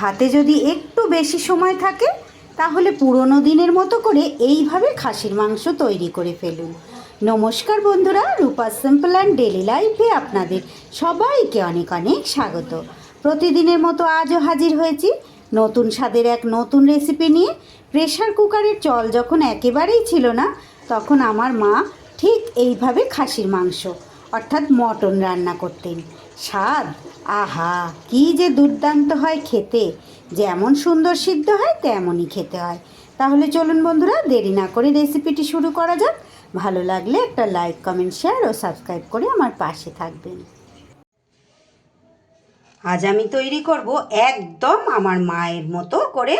হাতে যদি একটু বেশি সময় থাকে, তাহলে পুরনো দিনের মতো করে এইভাবে খাসির মাংস তৈরি করে ফেলুন। নমস্কার বন্ধুরা, রূপা সিম্পল অ্যান্ড ডেলি লাইফে আপনাদের সবাইকে অনেক অনেক স্বাগত। প্রতিদিনের মতো আজও হাজির হয়েছি নতুন স্বাদের এক নতুন রেসিপি নিয়ে। প্রেশার কুকারের চল যখন একেবারেই ছিল না, তখন আমার মা ঠিক এইভাবে খাসির মাংস, অর্থাৎ মটন রান্না করতেন। স্বাদ আহা, কি যে দুর্দান্ত হয় খেতে। যেমন সুন্দর সিদ্ধ হয়, তেমনই খেতে হয়। তাহলে চলুন বন্ধুরা, দেরি না করে রেসিপিটি শুরু করা যাক। ভালো লাগলে একটা লাইক, কমেন্ট, শেয়ার ও সাবস্ক্রাইব করে আমার পাশে থাকবেন। আজ আমি তৈরি করব একদম আমার মায়ের মতো করে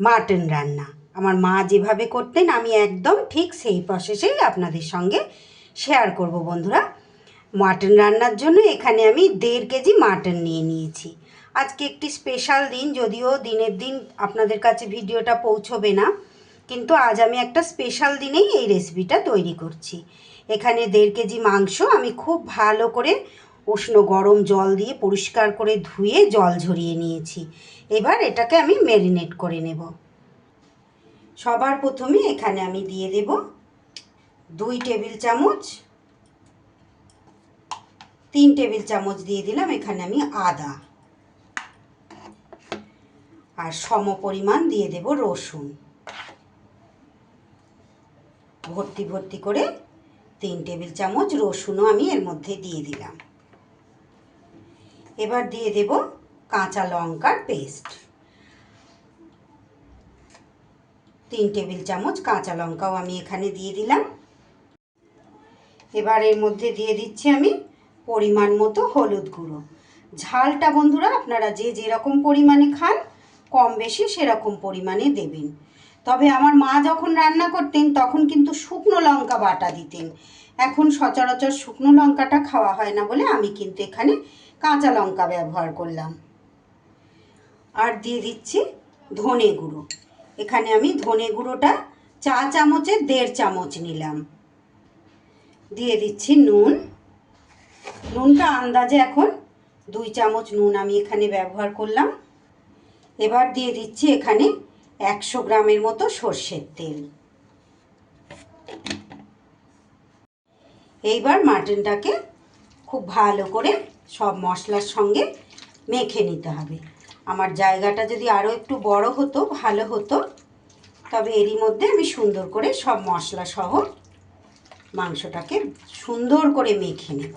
মাটন রান্না। আমার মা যেভাবে করতেন, আমি একদম ঠিক সেই প্রসেসেই আপনাদের সঙ্গে শেয়ার করব বন্ধুরা। মাটন রান্নার জন্য এখানে আমি দেড় কেজি মাটন নিয়ে নিয়েছি। আজকে একটি স্পেশাল দিন, যদিও দিনের দিন আপনাদের কাছে ভিডিওটা পৌঁছবে না, কিন্তু আজ আমি একটা স্পেশাল দিনেই এই রেসিপিটা তৈরি করছি। এখানে দেড় কেজি মাংস আমি খুব ভালো করে উষ্ণ গরম জল দিয়ে পরিষ্কার করে ধুয়ে জল ঝরিয়ে নিয়েছি। এবার এটাকে আমি ম্যারিনেট করে নেব। সবার প্রথমে এখানে আমি দিয়ে দেব দুই টেবিল চামচ তিন টেবিল চামচ দিয়ে দিলাম, এখানে আমি আদা। আর সম পরিমাণ দিয়ে দেব রসুন। ভর্তি ভর্তি করে তিন টেবিল চামচ রসুনও আমি এর মধ্যে দিয়ে দিলাম। এবার দিয়ে দেব কাঁচা লঙ্কার পেস্ট। তিন টেবিল চামচ কাঁচা লঙ্কাও আমি এখানে দিয়ে দিলাম। এবার এর মধ্যে দিয়ে দিচ্ছি আমি পরিমাণ মতো হলুদ গুঁড়ো। ঝালটা বন্ধুরা আপনারা যে যেরকম পরিমাণে খান, কম বেশি সেরকম পরিমাণে দেবেন। তবে আমার মা যখন রান্না করতেন, তখন কিন্তু শুকনো লঙ্কা বাটা দিতেন। এখন সচরাচর শুকনো লঙ্কাটা খাওয়া হয় না বলে আমি কিন্তু এখানে কাঁচা লঙ্কা ব্যবহার করলাম। আর দিয়ে দিচ্ছি ধনে গুঁড়ো। এখানে আমি ধনে গুঁড়োটা চা চামচের দেড় চামচ নিলাম। দিয়ে দিচ্ছি নুন। নুনটা আন্দাজে এখন দুই চামচ নুন আমি এখানে ব্যবহার করলাম। এবার দিয়ে দিচ্ছি এখানে একশো গ্রামের মতো সর্ষের তেল। এইবার মাটনটাকে খুব ভালো করে সব মশলার সঙ্গে মেখে নিতে হবে। আমার জায়গাটা যদি আরও একটু বড় হতো, ভালো হতো, তবে এরই মধ্যে আমি সুন্দর করে সব মশলা সহ মাংসটাকে সুন্দর করে মেখে নেব।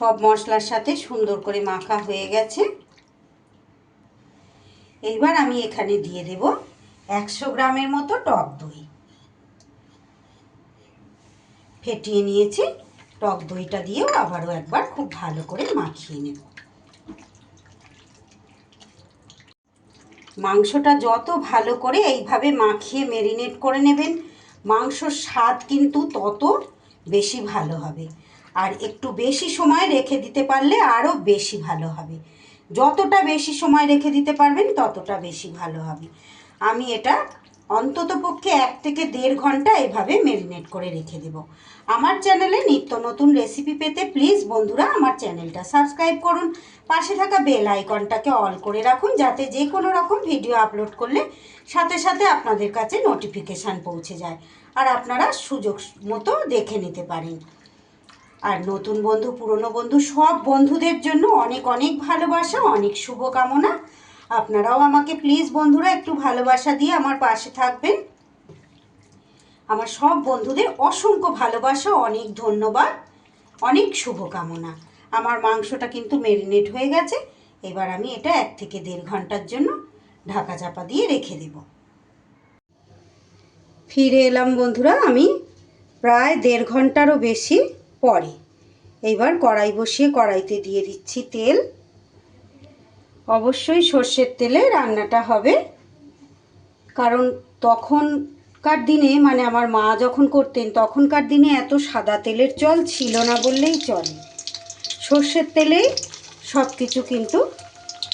সব মশলার সাথে সুন্দর করে মাখা হয়ে গেছে। এইবার আমি এখানে দিয়ে দেব একশো গ্রামের মতো টক দই। ফেটিয়ে নিয়েছি, টক দইটা দিয়েও আবারও একবার খুব ভালো করে মাখিয়ে নেব। মাংসটা যত ভালো করে এইভাবে মাখিয়ে মেরিনেট করে নেবেন, মাংসর স্বাদ কিন্তু তত বেশি ভালো হবে। আর একটু বেশি সময় রেখে দিতে পারলে আরও বেশি ভালো হবে। যতটা বেশি সময় রেখে দিতে পারবেন, ততটা বেশি ভালো হবে। আমি এটা অন্তত পক্ষে এক থেকে দেড় ঘণ্টা এভাবে মেরিনেট করে রেখে দেব। আমার চ্যানেলে নিত্য নতুন রেসিপি পেতে প্লিজ বন্ধুরা আমার চ্যানেলটা সাবস্ক্রাইব করুন। পাশে থাকা বেল আইকনটাকে অল করে রাখুন, যাতে যে কোনো রকম ভিডিও আপলোড করলে সাথে সাথে আপনাদের কাছে নোটিফিকেশান পৌঁছে যায়। আর আপনারা সুযোগ মতো দেখে নিতে পারেন। আর নতুন বন্ধু, পুরনো বন্ধু, সব বন্ধুদের জন্য অনেক অনেক ভালোবাসা, অনেক শুভকামনা। আপনারাও আমাকে প্লিজ বন্ধুরা একটু ভালোবাসা দিয়ে আমার পাশে থাকবেন। আমার সব বন্ধুদের অসংখ্য ভালোবাসা, অনেক ধন্যবাদ, অনেক শুভকামনা। আমার মাংসটা কিন্তু মেরিনেট হয়ে গেছে। এবার আমি এটা এক থেকে দেড় ঘণ্টার জন্য ঢাকা চাপা দিয়ে রেখে দেব। ফিরে এলাম বন্ধুরা, আমি প্রায় দেড় ঘন্টারও বেশি পরে। এইবার কড়াই বসিয়ে কড়াইতে দিয়ে দিচ্ছি তেল। অবশ্যই সর্ষের তেলে রান্নাটা হবে। কারণ তখনকার দিনে মানে আমার মা যখন করতেন, তখনকার দিনে এত সাদা তেলের চল ছিল না বললেই চলে। সর্ষের তেলেই সব কিছু কিন্তু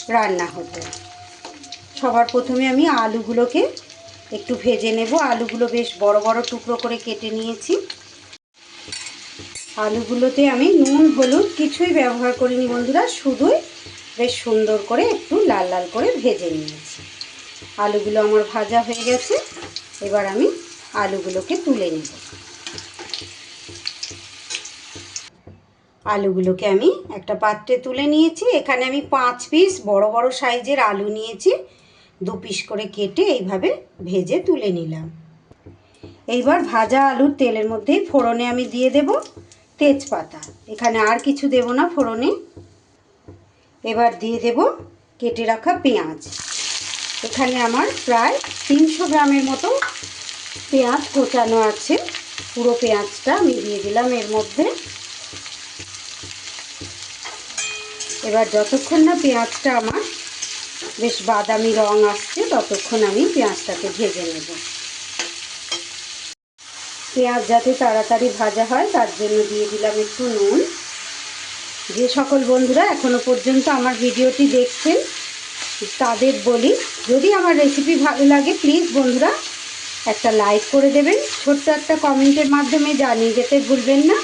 রান্না হতো। সবার প্রথমে আমি আলুগুলোকে একটু ভেজে নেব। আলুগুলো বেশ বড় বড় টুকরো করে কেটে নিয়েছি। আলুগুলোতে আমি নুন, হলুদ কিছুই ব্যবহার করিনি বন্ধুরা, শুধুই বেশ সুন্দর করে একটু লাল লাল করে ভেজে নিয়েছি। আলুগুলো আমার ভাজা হয়ে গেছে, এবার আমি আলুগুলোকে তুলে নেব। আলুগুলোকে আমি একটা পাত্রে তুলে নিয়েছি, এখানে আমি পাঁচ পিস বড় বড় সাইজের আলু নিয়েছি, দু পিস করে কেটে এইভাবে ভেজে তুলে নিলাম। এইবার ভাজা আলুর তেলের মধ্যেই ফোড়নে আমি দিয়ে দেব। তেজপাতা। এখানে আর কিছু দেব না, ফোড়নে। এবার দিয়ে দেব কেটে রাখা পেঁয়াজ। এখানে আমার প্রায় তিনশো গ্রামের মতো পেঁয়াজ কোচানো আছে। পুরো পেঁয়াজটা আমি দিয়ে দিলাম এর মধ্যে। এবার যতক্ষণ না পেঁয়াজটা আমার বেশ বাদামি রং আসছে, ততক্ষণ আমি পেঁয়াজটাকে ভেজে নেব। পেঁয়াজ যাতে তাড়াতাড়ি ভাজা হয়, তার জন্য দিয়ে দিলাম একটু নুন। যে সকল বন্ধুরা এখনও পর্যন্ত আমার ভিডিওটি দেখছেন, তাদের বলি, যদি আমার রেসিপি ভালো লাগে প্লিজ বন্ধুরা, একটা লাইক করে দেবেন। ছোট্ট একটা কমেন্টের মাধ্যমে জানিয়ে যেতে ভুলবেন না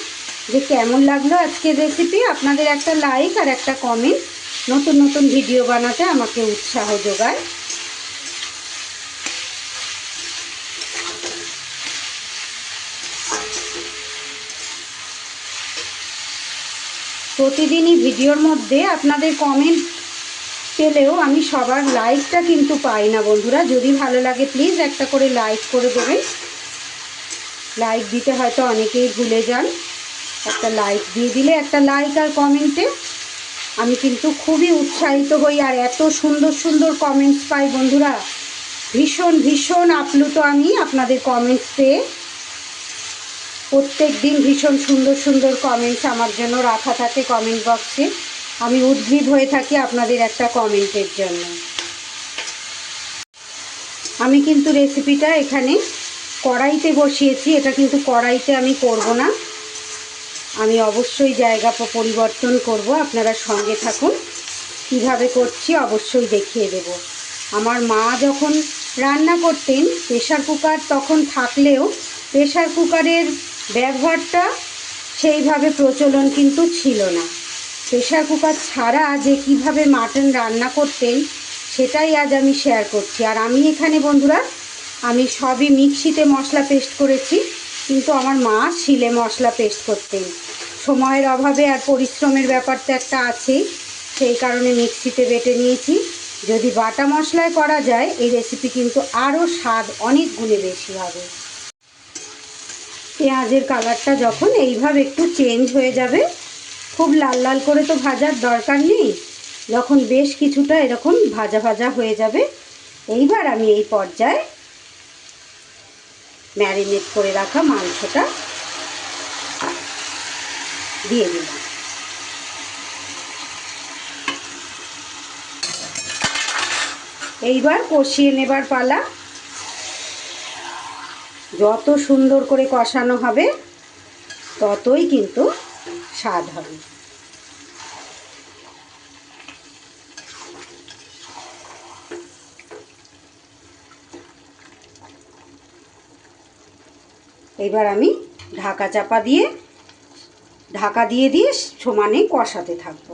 যে কেমন লাগল আজকের রেসিপি আপনাদের একটা লাইক আর একটা কমেন্ট নতুন নতুন ভিডিও বানাতে আমাকে উৎসাহ যোগায়। প্রতিদিনই ভিডিওর মধ্যে আপনাদের কমেন্ট পেলেও আমি সবার লাইকটা কিন্তু পাই না বন্ধুরা। যদি ভালো লাগে প্লিজ একটা করে লাইক করে দেবেন। লাইক দিতে হয়তো অনেকেই ভুলে যান। একটা লাইক দিয়ে দিলে একটা লাইক আর কমেন্টে আমি কিন্তু খুবই উৎসাহিত হই আর এত সুন্দর সুন্দর কমেন্টস পাই বন্ধুরা। ভীষণ ভীষণ আপ্লুত আমি আপনাদের কমেন্টস পেয়ে। প্রত্যেক দিন ভীষণ সুন্দর সুন্দর কমেন্টস আমার জন্য রাখা থাকে কমেন্ট বক্সে আমি উদ্ভিদ হয়ে থাকি আপনাদের একটা কমেন্টের জন্য। আমি কিন্তু রেসিপিটা এখানে কড়াইতে বসিয়েছি, এটা কিন্তু কড়াইতে আমি করব না। আমি অবশ্যই জায়গা পরিবর্তন করব, আপনারা সঙ্গে থাকুন। কীভাবে করছি অবশ্যই দেখিয়ে দেব। আমার মা যখন রান্না করতেন প্রেশার কুকার তখন থাকলেও প্রেশার কুকারের ব্যবহারটা সেইভাবে প্রচলন কিন্তু ছিল না। প্রেশার কুকার ছাড়া যে কীভাবে মাটন রান্না করতেন সেটাই আজ আমি শেয়ার করছি। আর আমি এখানে বন্ধুরা, আমি সবই মিক্সিতে মশলা পেস্ট করেছি, কিন্তু আমার মা শিলে মশলা পেস্ট করতেন। সময়ের অভাবে আর পরিশ্রমের ব্যাপারটা একটা আছেই সেই কারণে মিক্সিতে বেটে নিয়েছি। যদি বাটা মশলায় করা যায়, এই রেসিপি কিন্তু আরও স্বাদ অনেক গুণে বেশি হবে। পেঁয়াজের কালারটা যখন এইভাবে একটু চেঞ্জ হয়ে যাবে, খুব লাল লাল করে তো ভাজার দরকার নেই, যখন বেশ কিছুটা এরকম ভাজা ভাজা হয়ে যাবে, এইবার আমি এই পর্যায়ে ম্যারিনেট করে রাখা মাংসটা দিয়ে দিলাম। এইবার কষিয়ে নেবার পালা যত সুন্দর করে কষানো হবে, ততই কিন্তু স্বাদ হবে। এবার আমি ঢাকা চাপা দিয়ে, ঢাকা দিয়ে দিয়ে সমানে কষাতে থাকব।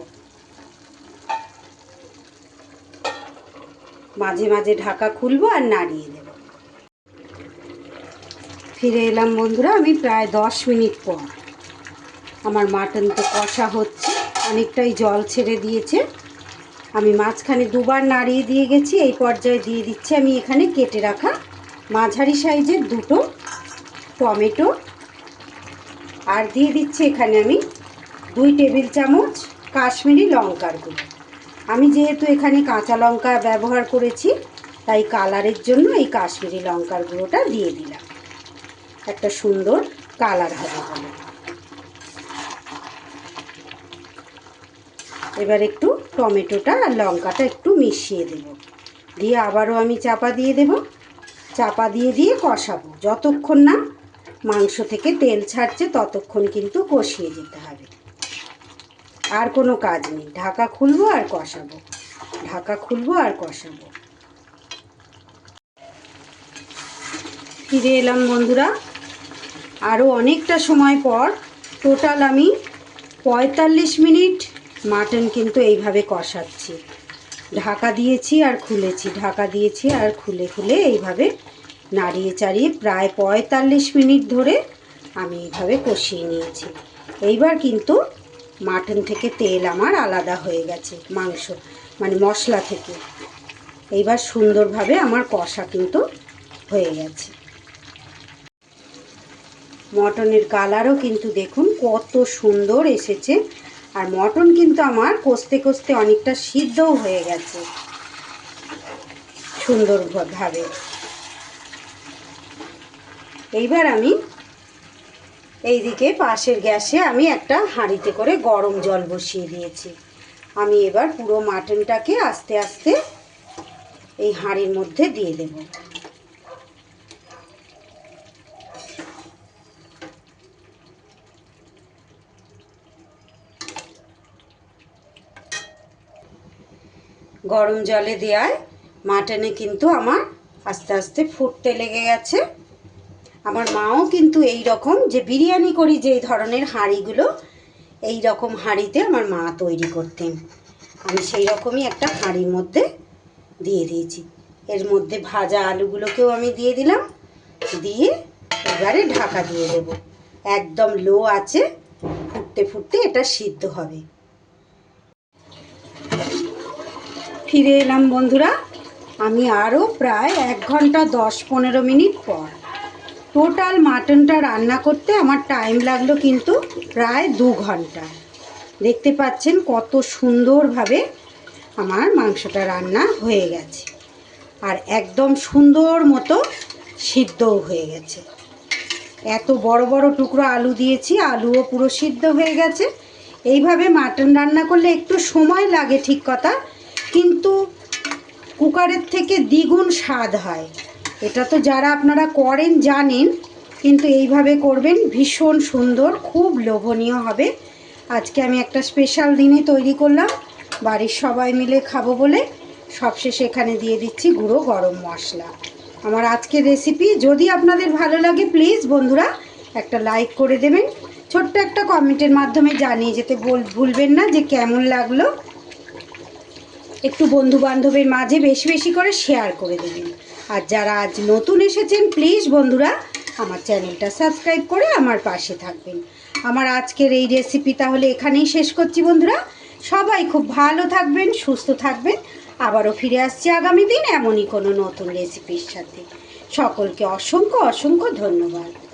মাঝে মাঝে ঢাকা খুলবো আর নাড়িয়ে দেব। ফিরে এলাম বন্ধুরা, আমি প্রায় দশ মিনিট পর। আমার মাটন তো কষা হচ্ছে, অনেকটাই জল ছেড়ে দিয়েছে। আমি মাঝখানে দুবার নাড়িয়ে দিয়ে গেছি, এই পর্যায়ে দিয়ে দিচ্ছি আমি এখানে কেটে রাখা মাঝারি সাইজের দুটো টমেটো। আর দিয়ে দিচ্ছি এখানে আমি দুই টেবিল চামচ কাশ্মীরি লঙ্কার গুঁড়ো। আমি যেহেতু এখানে কাঁচা লঙ্কা ব্যবহার করেছি, তাই কালারের জন্য এই কাশ্মীরি লঙ্কার গুঁড়োটা দিয়ে দিলাম। একটা সুন্দর কালার হবে। এবার একটু টমেটোটা আর লঙ্কাটা একটু মিশিয়ে দেব। দিয়ে আবারও আমি চাপা দিয়ে দেব। চাপা দিয়ে দিয়ে কষাবো। যতক্ষণ না মাংস থেকে তেল ছাড়ছে, ততক্ষণ কিন্তু কষিয়ে যেতে হবে। আর কোনো কাজ নেই। ঢাকা খুলবো আর কষাবো। ঢাকা খুলবো আর কষাবো। ফিরে এলাম বন্ধুরা। আরও অনেকটা সময় পর টোটাল আমি পঁয়তাল্লিশ মিনিট মাটন কিন্তু এইভাবে কষাচ্ছি। ঢাকা দিয়েছি আর খুলেছি, ঢাকা দিয়েছি আর খুলে খুলে এইভাবে নাড়িয়ে চাড়িয়ে প্রায় পঁয়তাল্লিশ মিনিট ধরে আমি এইভাবে কষিয়ে নিয়েছি। এইবার কিন্তু মাটন থেকে তেল আমার আলাদা হয়ে গেছে, মাংস মানে মশলা থেকে। এইবার সুন্দরভাবে আমার কষা কিন্তু হয়ে গেছে। মটনের কালারও কিন্তু দেখুন কত সুন্দর এসেছে। আর মটন কিন্তু আমার কষতে কষতে অনেকটা সিদ্ধও হয়ে গেছে। সুন্দরভাবে এইবার আমি এইদিকে পাশের গ্যাসে আমি একটা হাঁড়িতে করে গরম জল বসিয়ে দিয়েছি। আমি এবার পুরো মাটনটাকে আস্তে আস্তে এই হাঁড়ির মধ্যে দিয়ে দেব। গরম জলে দেওয়ায় মাটনে কিন্তু আমার আস্তে আস্তে ফুটতে লেগে গেছে। আমার মাও কিন্তু এই রকম যে বিরিয়ানি করি যেই ধরনের হাঁড়িগুলো, এই রকম হাঁড়িতে আমার মা তৈরি করতেন। আমি সেই রকমই একটা হাঁড়ির মধ্যে দিয়ে দিয়েছি। এর মধ্যে ভাজা আলুগুলোকেও আমি দিয়ে দিলাম। দিয়ে এবারে ঢাকা দিয়ে দেব। একদম লো আছে ফুটতে ফুটতে এটা সিদ্ধ হবে। ফিরে এলাম বন্ধুরা। আমি আরও প্রায় এক ঘণ্টা দশ পনেরো মিনিট পর। টোটাল মাটনটা রান্না করতে আমার টাইম লাগল কিন্তু প্রায় দু ঘণ্টা। দেখতে পাচ্ছেন কত সুন্দরভাবে আমার মাংসটা রান্না হয়ে গেছে। আর একদম সুন্দর মতো সিদ্ধও হয়ে গেছে। এত বড় বড় টুকরো আলু দিয়েছি, আলুও পুরো সিদ্ধ হয়ে গেছে। এইভাবে মাটন রান্না করলে একটু সময় লাগে ঠিক কথা। কিন্তু কুকারের থেকে দ্বিগুণ স্বাদ হয়। এটা তো যারা আপনারা করেন জানেন, কিন্তু এইভাবে করবেন ভীষণ সুন্দর, খুব লোভনীয় হবে। আজকে আমি একটা স্পেশাল দিনে তৈরি করলাম। বাড়ির সবাই মিলে খাব বলে সবশেষে এখানে দিয়ে দিচ্ছি গুঁড়ো গরম মশলা। আমার আজকের রেসিপি যদি আপনাদের ভালো লাগে প্লিজ বন্ধুরা, একটা লাইক করে দেবেন। ছোট্ট একটা কমেন্টের মাধ্যমে জানিয়ে যেতে ভুলবেন না যে কেমন লাগল। একটু বন্ধু বান্ধবের মাঝে বেশি বেশি করে শেয়ার করে দেবেন। আর যারা আজ নতুন এসেছেন প্লিজ বন্ধুরা, আমার চ্যানেলটা সাবস্ক্রাইব করে আমার পাশে থাকবেন। আমার আজকের এই রেসিপি তাহলে এখানেই শেষ করছি বন্ধুরা। সবাই খুব ভালো থাকবেন, সুস্থ থাকবেন। আবারও ফিরে আসছি আগামী দিন এমনই কোনো নতুন রেসিপির সাথে। সকলকে অসংখ্য অসংখ্য ধন্যবাদ।